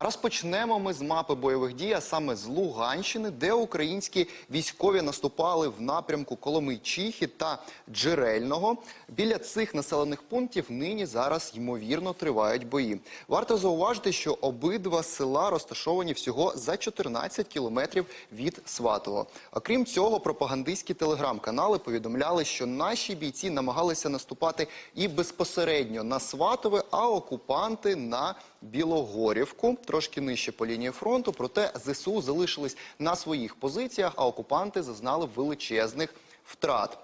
Розпочнемо ми з мапи бойових дій, а саме з Луганщини, де українські військові наступали в напрямку Коломийчихи та Джерельного. Біля цих населених пунктів нині зараз ймовірно тривають бої. Варто зауважити, що обидва села розташовані всього за 14 кілометрів від Сватово. Окрім цього, пропагандистські телеграм-канали повідомляли, що наші бійці намагалися наступати і безпосередньо на Сватове, а окупанти на Білогорівку, трошки нижче по лінії фронту. Проте ЗСУ залишились на своїх позиціях, а окупанти зазнали величезних втрат.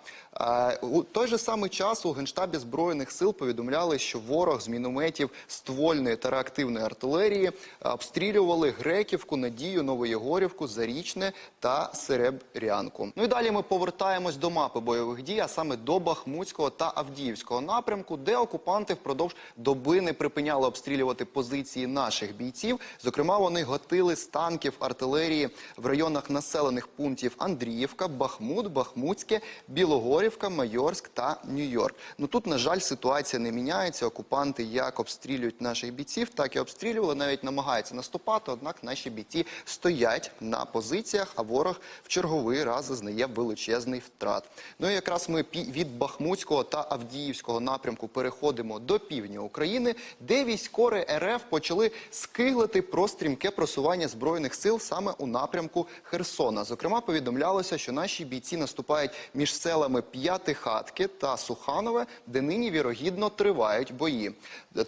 У той же самий час у генштабі збройних сил повідомляли, що ворог з мінометів ствольної та реактивної артилерії обстрілювали Греківку, Надію, Новоєгорівку, Зарічне та Серебрянку. Ну і далі ми повертаємось до мапи бойових дій, а саме до Бахмутського та Авдіївського напрямку, де окупанти впродовж доби не припиняли обстрілювати позиції наших бійців. Зокрема, вони готили з танків артилерії в районах населених пунктів Андріївка, Бахмут, Бахмутське, Білогорівка, Майорськ та Нью-Йорк. Ну тут, на жаль, ситуація не міняється. Окупанти як обстрілюють наших бійців, так і обстрілювали. Навіть намагаються наступати. Однак наші бійці стоять на позиціях, а ворог в черговий раз зазнає величезний втрат. Ну і якраз ми від Бахмутського та Авдіївського напрямку переходимо до півдня України, де військори РФ почали скиглити про стрімке просування збройних сил саме у напрямку Херсона. Зокрема, повідомлялося, що наші бійці наступають між селами П'ятихатки та Суханове, де нині вірогідно тривають бої.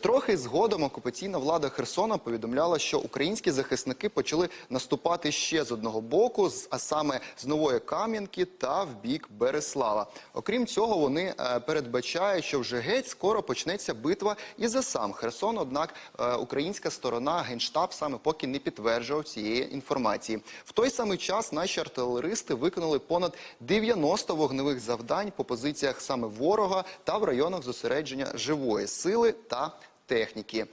Трохи згодом окупаційна влада Херсона повідомляла, що українські захисники почали наступати ще з одного боку, а саме з Нової Кам'янки та в бік Береслава. Окрім цього, вони е, передбачають, що вже геть скоро почнеться битва і за сам Херсон. Однак е, українська сторона генштаб саме поки не підтверджував цієї інформації. В той самий час наші артилеристи виконали понад 90 вогневих завдань по позиціях саме ворога та в районах зосередження живої сили та техніки.